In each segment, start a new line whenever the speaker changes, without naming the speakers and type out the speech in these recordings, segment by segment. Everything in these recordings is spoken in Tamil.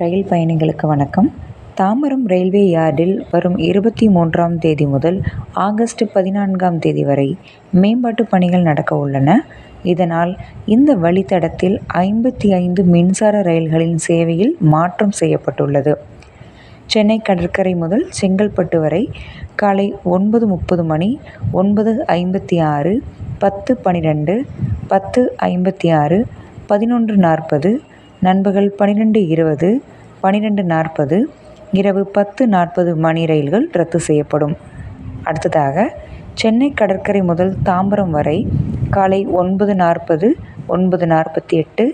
ரயில் பயணிகளுக்கு வணக்கம். தாம்பரம் ரயில்வே யார்டில் வரும் இருபத்தி மூன்றாம் தேதி முதல் ஆகஸ்ட் பதினான்காம் தேதி வரை மேம்பாட்டு பணிகள் நடக்க உள்ளன. இதனால் இந்த வழித்தடத்தில் ஐம்பத்தி ஐந்து மின்சார ரயில்களின் சேவையில் மாற்றம் செய்யப்பட்டுள்ளது. சென்னை கடற்கரை முதல் செங்கல்பட்டு வரை காலை ஒன்பது முப்பது மணி ஒன்பது ஐம்பத்தி ஆறு பத்து பன்னிரெண்டு பத்து ஐம்பத்தி ஆறு பதினொன்று நாற்பது நண்பகல் பன்னிரெண்டு இருபது பன்னிரெண்டு நாற்பது இரவு பத்து நாற்பது மணி ரயில்கள் ரத்து செய்யப்படும். அடுத்ததாக சென்னை கடற்கரை முதல் தாம்பரம் வரை காலை ஒன்பது நாற்பது ஒன்பது நாற்பத்தி எட்டு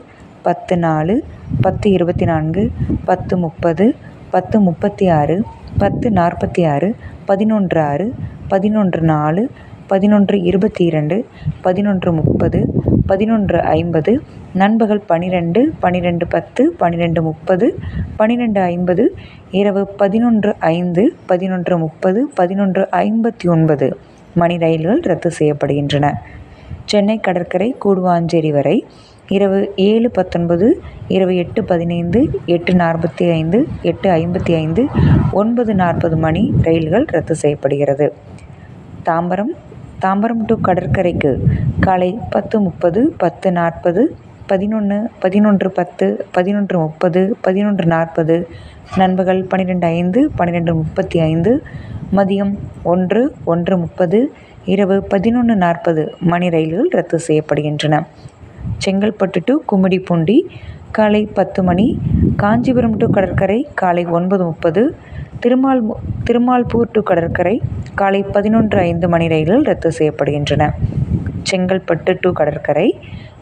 பத்து நாலு பத்து இருபத்தி நான்கு பத்து முப்பது பத்து முப்பத்தி ஆறு பத்து நாற்பத்தி ஆறு பதினொன்று ஆறு பதினொன்று நாலு பதினொன்று இருபத்தி இரண்டு பதினொன்று முப்பது பதினொன்று ஐம்பது நண்பகல் பன்னிரெண்டு பன்னிரெண்டு பத்து பன்னிரெண்டு முப்பது பன்னிரெண்டு ஐம்பது இரவு பதினொன்று ஐந்து பதினொன்று முப்பது பதினொன்று ஐம்பத்தி ஒன்பது மணி ரயில்கள் ரத்து செய்யப்படுகின்றன. சென்னை கடற்கரை கூடுவாஞ்சேரி வரை இரவு ஏழு பத்தொன்பது இரவு எட்டு பதினைந்து எட்டு நாற்பத்தி ஐந்து எட்டு ஐம்பத்தி ஐந்து ஒன்பது நாற்பது மணி ரயில்கள் ரத்து செய்யப்படுகிறது. தாம்பரம் தாம்பரம் டு கடற்கரைக்கு காலை பத்து முப்பது பத்து நாற்பது பதினொன்று பதினொன்று பத்து பதினொன்று முப்பது பதினொன்று நாற்பது நண்பகல் பன்னிரெண்டு ஐந்து பன்னிரெண்டு முப்பத்தி ஐந்து மதியம் ஒன்று ஒன்று முப்பது இரவு பதினொன்று நாற்பது மணி ரயில்கள் ரத்து செய்யப்படுகின்றன. செங்கல்பட்டு டு கும்மிடிப்பூண்டி காலை பத்து மணி காஞ்சிபுரம் டு கடற்கரை காலை ஒன்பது முப்பது திருமால் திருமால்பூர் டு கடற்கரை காலை பதினொன்று ஐந்து மணி ரயில்கள் ரத்து செய்யப்படுகின்றன. செங்கல்பட்டு டு கடற்கரை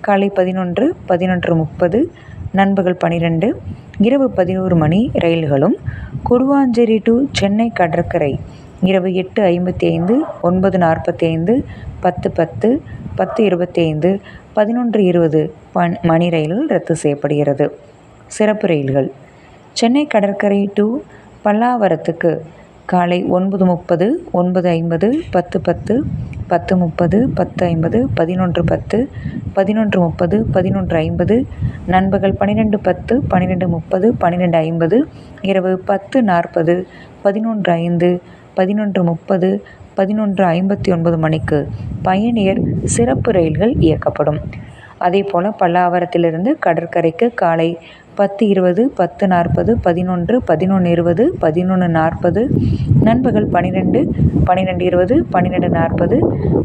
காலை பதினொன்று பதினொன்று முப்பது நண்பகல் பன்னிரெண்டு இரவு பதினோரு மணி ரயில்களும் கொடுவாஞ்சேரி டு சென்னை கடற்கரை இரவு எட்டு ஐம்பத்தி ஐந்து ஒன்பது நாற்பத்தி ஐந்து பத்து பத்து பத்து இருபத்தி ஐந்து பதினொன்று இருபது பன் மணி ரயில்கள் ரத்து செய்யப்படுகிறது. சிறப்பு ரயில்கள் சென்னை கடற்கரை டு பல்லாவரத்துக்கு காலை ஒன்பது முப்பது ஒன்பது ஐம்பது பத்து பத்து பத்து முப்பது பத்து ஐம்பது பதினொன்று பத்து பதினொன்று முப்பது பதினொன்று ஐம்பது நண்பகல் பன்னிரெண்டு பத்து பன்னிரெண்டு முப்பது பன்னிரெண்டு ஐம்பது இரவு பத்து நாற்பது பதினொன்று ஐந்து பதினொன்று முப்பது பதினொன்று ஐம்பத்தி ஒன்பது மணிக்கு பயணியர் சிறப்பு ரயில்கள் இயக்கப்படும். அதேபோல் பல்லாவரத்திலிருந்து கடற்கரைக்கு காலை பத்து இருபது பத்து நாற்பது பதினொன்று பதினொன்று இருபது பதினொன்று நாற்பது நண்பகல் பன்னிரெண்டு பன்னிரெண்டு இருபது பன்னிரெண்டு நாற்பது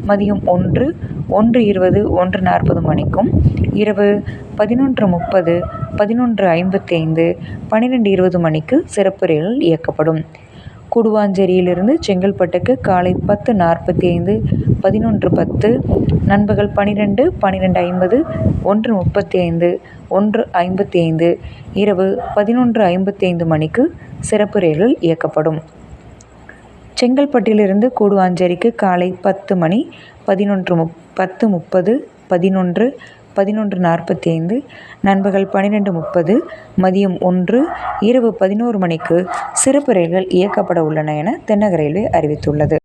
மதியம் ஒன்று ஒன்று இருபது ஒன்று நாற்பது மணிக்கும் இரவு பதினொன்று முப்பது பதினொன்று ஐம்பத்தைந்து பன்னிரெண்டு இருபது மணிக்கு சிறப்பு ரயில் இயக்கப்படும். கூடுவாஞ்சேரியிலிருந்து செங்கல்பட்டுக்கு காலை பத்து நாற்பத்தி ஐந்து பதினொன்று பத்து நண்பகல் பனிரெண்டு பனிரெண்டு ஐம்பது ஒன்று முப்பத்தி ஐந்து ஒன்று ஐம்பத்தி ஐந்து இரவு பதினொன்று ஐம்பத்தி ஐந்து மணிக்கு சிறப்பு ரயில்கள் இயக்கப்படும். செங்கல்பட்டிலிருந்து கூடுவாஞ்சேரிக்கு காலை பத்து மணி பதினொன்று முப் பத்து முப்பது பதினொன்று பதினொன்று நாற்பத்தி ஐந்து நண்பகல் பன்னிரெண்டு முப்பது மதியம் ஒன்று இரவு பதினோரு மணிக்கு சிறப்பு ரயில்கள் இயக்கப்பட உள்ளன என தென்னக ரயில்வே அறிவித்துள்ளது.